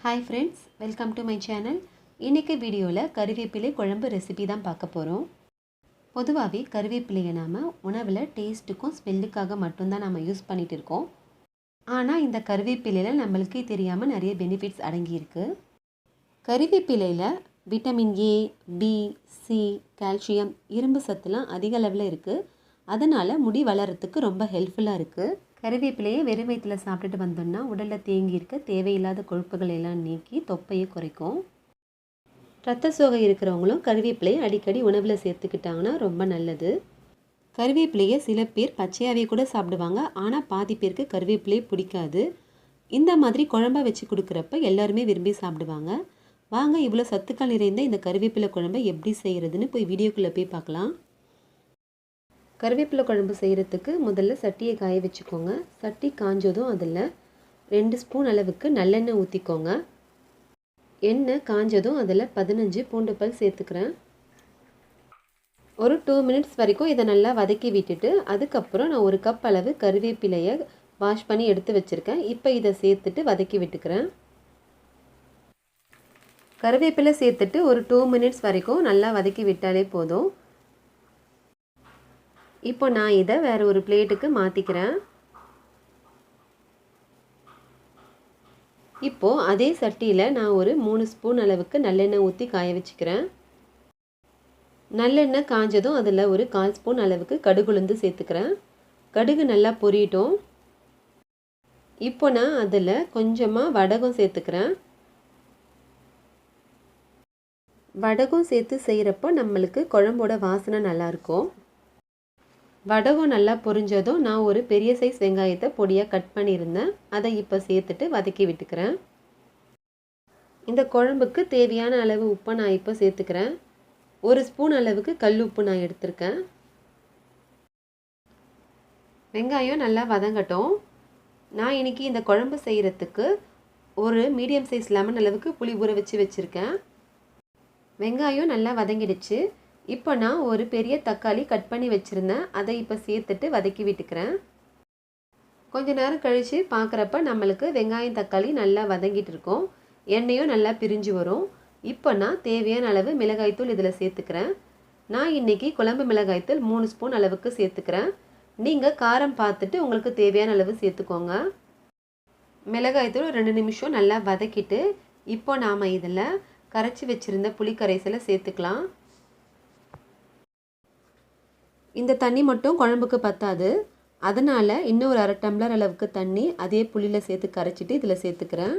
Hi friends welcome to my channel இன்றைக்கி வீடியோவில் கருவேப்பிலை குழம்பு ரெசிபி தான் பார்க்க போகிறோம் பொதுவாகவே கருவேப்பிலையை நாம் உணவில் டேஸ்ட்டுக்கும் ஸ்மெல்லுக்காக மட்டும்தான் நம்ம யூஸ் பண்ணிகிட்டு இருக்கோம். ஆனால் இந்த கருவேப்பிலையில் நம்மளுக்கே தெரியாமல் நிறைய பெனிஃபிட்ஸ் அடங்கியிருக்கு கருவேப்பிலையில் vitamin A B C calcium இரும்பு சத்துலாம் அதிக அளவில் இருக்குது அதனால் முடி வளர்கிறதுக்கு ரொம்ப ஹெல்ப்ஃபுல்லாக இருக்குது கருவேப்பிலையை வெறும் வயிற்றில் சாப்பிட்டுட்டு வந்தோம்னா உடலில் தேங்கி இருக்க தேவையில்லாத கொழுப்புகளை எல்லாம் நீக்கி தொப்பையை குறைக்கும். ரத்த சோகை இருக்கிறவங்களும் கருவேப்பிலையை அடிக்கடி உணவில் சேர்த்துக்கிட்டாங்கன்னா ரொம்ப நல்லது. கருவேப்பிலையை சில பேர் பச்சையாகவே கூட சாப்பிடுவாங்க. ஆனால் பாதி பேருக்கு கருவேப்பிலையை பிடிக்காது. இந்த மாதிரி குழம்பா வச்சு கொடுக்குறப்ப எல்லாருமே விரும்பி சாப்பிடுவாங்க. வாங்க இவ்வளோ சத்துக்கள் நிறைந்த இந்த கருவேப்பிலை குழம்பை எப்படி செய்கிறதுன்னு போய் வீடியோக்குள்ளே போய் பார்க்கலாம். கருவேப்பிலை குழம்பு செய்கிறதுக்கு முதல்ல சட்டியை காய வச்சுக்கோங்க. சட்டி காஞ்சதும் அதில் ரெண்டு ஸ்பூன் அளவுக்கு நல்லெண்ணெய் ஊற்றிக்கோங்க எண்ணெய் காஞ்சதும் அதில் பதினஞ்சு பூண்டு பல் சேர்த்துக்கிறேன். ஒரு டூ மினிட்ஸ் வரைக்கும் இதை நல்லா வதக்கி விட்டுட்டு அதுக்கப்புறம் நான் ஒரு கப் அளவு கருவேப்பிலையை வாஷ் பண்ணி எடுத்து வச்சுருக்கேன். இப்போ இதை சேர்த்துட்டு வதக்கி விட்டுக்கிறேன். கருவேப்பிலை சேர்த்துட்டு ஒரு டூ மினிட்ஸ் வரைக்கும் நல்லா வதக்கி விட்டாலே போதும். இப்போ நான் இதை வேறு ஒரு பிளேட்டுக்கு மாற்றிக்கிறேன் இப்போது அதே சட்டியில் நான் ஒரு மூணு ஸ்பூன் அளவுக்கு நல்லெண்ணெய் ஊற்றி காய வச்சுக்கிறேன். நல்லெண்ணெய் காஞ்சதும் அதில் ஒரு கால் ஸ்பூன் அளவுக்கு கடுகுலுந்து சேர்த்துக்கிறேன். கடுகு நல்லா பொரியட்டும். இப்போ நான் அதில் கொஞ்சமாக வடகம் சேர்த்துக்கிறேன். வடகம் சேர்த்து செய்கிறப்போ நம்மளுக்கு குழம்போட வாசனை நல்லாயிருக்கும் வடகம் நல்லா பொரிஞ்சதும் நான் ஒரு பெரிய சைஸ் வெங்காயத்தை பொடியாக கட் பண்ணியிருந்தேன். அதை இப்போ சேர்த்துட்டு வதக்கி விட்டுக்கிறேன். இந்த குழம்புக்கு தேவையான அளவு உப்பை நான் இப்போ சேர்த்துக்கிறேன். ஒரு ஸ்பூன் அளவுக்கு கல் உப்பு நான் எடுத்திருக்கேன். வெங்காயம் நல்லா வதங்கட்டும். நான் இன்றைக்கி இந்த குழம்பு செய்கிறதுக்கு ஒரு மீடியம் சைஸ் லெமன் அளவுக்கு புளி ஊற வச்சு வச்சுருக்கேன். வெங்காயம் நல்லா வதங்கிடுச்சு. இப்போ நான் ஒரு பெரிய தக்காளி கட் பண்ணி வச்சுருந்தேன். அதை இப்போ சேர்த்துட்டு வதக்கி விட்டுக்கிறேன். கொஞ்ச நேரம் கழித்து பார்க்குறப்ப நம்மளுக்கு வெங்காயம் தக்காளி நல்லா வதங்கிட்டு இருக்கும். எண்ணெயும் நல்லா பிரிஞ்சு வரும். இப்போ நான் தேவையான அளவு மிளகாய்த்தூள் இதில் சேர்த்துக்கிறேன். நான் இன்றைக்கி குழம்பு மிளகாய்த்தூள் மூணு ஸ்பூன் அளவுக்கு சேர்த்துக்கிறேன். நீங்கள் காரம் பார்த்துட்டு உங்களுக்கு தேவையான அளவு சேர்த்துக்கோங்க. மிளகாய்த்தூள் ரெண்டு நிமிஷம் நல்லா வதக்கிட்டு இப்போ நாம் இதில் கரைச்சி வச்சுருந்த புளி கரைசலை சேர்த்துக்கலாம். இந்த தண்ணி மட்டும் குழம்புக்கு பத்தாது. அதனால் இன்னும் ஒரு அரை டம்ளர் அளவுக்கு தண்ணி அதே புளியில் சேர்த்து கரைச்சிட்டு இதில் சேர்த்துக்கிறேன்.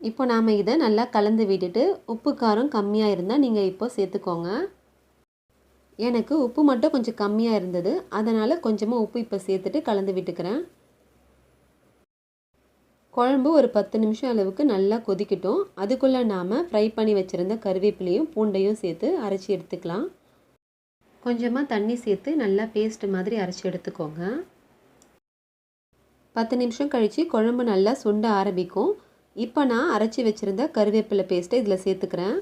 இப்போ நாம் இதை நல்லா கலந்து விட்டுட்டு உப்பு காரம் கம்மியாக இருந்தால் நீங்கள் இப்போ சேர்த்துக்கோங்க. எனக்கு உப்பு மட்டும் கொஞ்சம் கம்மியாக இருந்தது. அதனால் கொஞ்சமாக உப்பு இப்போ சேர்த்துட்டு கலந்து விட்டுக்கிறேன். குழம்பு ஒரு பத்து நிமிஷம் அளவுக்கு நல்லா கொதிக்கட்டும். அதுக்குள்ளே நாம் ஃப்ரை பண்ணி வச்சுருந்த கருவேப்பிலையும் பூண்டையும் சேர்த்து அரைச்சி எடுத்துக்கலாம். கொஞ்சமாக தண்ணி சேர்த்து நல்லா பேஸ்ட் மாதிரி அரைச்சி எடுத்துக்கோங்க. பத்து நிமிஷம் கழித்து குழம்பு நல்லா சுண்ட ஆரம்பிக்கும். இப்போ நான் அரைச்சி வச்சுருந்த கருவேப்பிலை பேஸ்ட்டை இதில் சேர்த்துக்கிறேன்.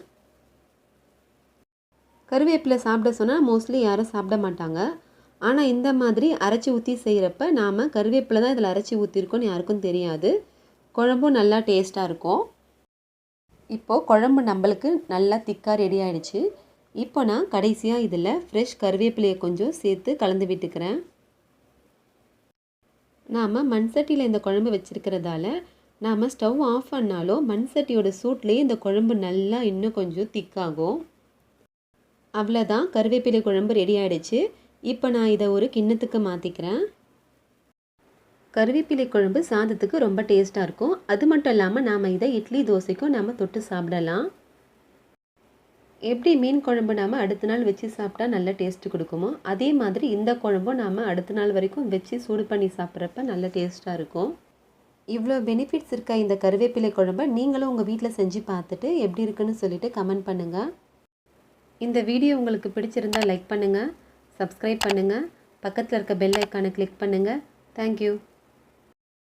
கருவேப்பிலை சாப்பிட சொன்னால் மோஸ்ட்லி யாரும் சாப்பிட மாட்டாங்க. ஆனால் இந்த மாதிரி அரைச்சி ஊற்றி செய்கிறப்ப நாம் கருவேப்பிலை தான் இதில் அரைச்சி ஊற்றிருக்கோன்னு யாருக்கும் தெரியாது. குழம்பும் நல்லா டேஸ்ட்டாக இருக்கும். இப்போது குழம்பு நம்மளுக்கு நல்லா திக்காக ரெடி ஆகிடுச்சு இப்போ நான் கடைசியாக இதில் ஃப்ரெஷ் கருவேப்பிலையை கொஞ்சம் சேர்த்து கலந்து விட்டுக்கிறேன். நாம் மண்சட்டியில் இந்த குழம்பு வச்சுருக்கிறதால நாம் ஸ்டவ் ஆஃப் பண்ணாலும் மண்சட்டியோட சூட்லேயே இந்த குழம்பு நல்லா இன்னும் கொஞ்சம் திக்காகும் அவ்வளோதான் கருவேப்பிலை குழம்பு ரெடி ஆகிடுச்சு இப்போ நான் இதை ஒரு கிண்ணத்துக்கு மாற்றிக்கிறேன் கருவேப்பிலை குழம்பு சாதத்துக்கு ரொம்ப டேஸ்ட்டாக இருக்கும். அது மட்டும் இல்லாமல் நாம் இதை இட்லி தோசைக்கும் நாம் தொட்டு சாப்பிடலாம். எப்படி மீன் குழம்பு நாம் அடுத்த நாள் வச்சு சாப்பிட்டா நல்ல டேஸ்ட்டு கொடுக்குமோ அதே மாதிரி இந்த குழம்பும் நாம் அடுத்த நாள் வரைக்கும் வச்சு சூடு பண்ணி சாப்பிட்றப்ப நல்ல டேஸ்ட்டாக இருக்கும். இவ்வளோ பெனிஃபிட்ஸ் இருக்க இந்த கருவேப்பிலை குழம்பை? நீங்களும் உங்கள் வீட்டில் செஞ்சு பார்த்துட்டு எப்படி இருக்குன்னு சொல்லிட்டு கமெண்ட் பண்ணுங்கள் இந்த வீடியோ உங்களுக்கு பிடிச்சிருந்தால் லைக் பண்ணுங்கள் சப்ஸ்கிரைப் பண்ணுங்கள் பக்கத்தில் இருக்க பெல் ஐக்கானை கிளிக் பண்ணுங்கள் தேங்க்யூ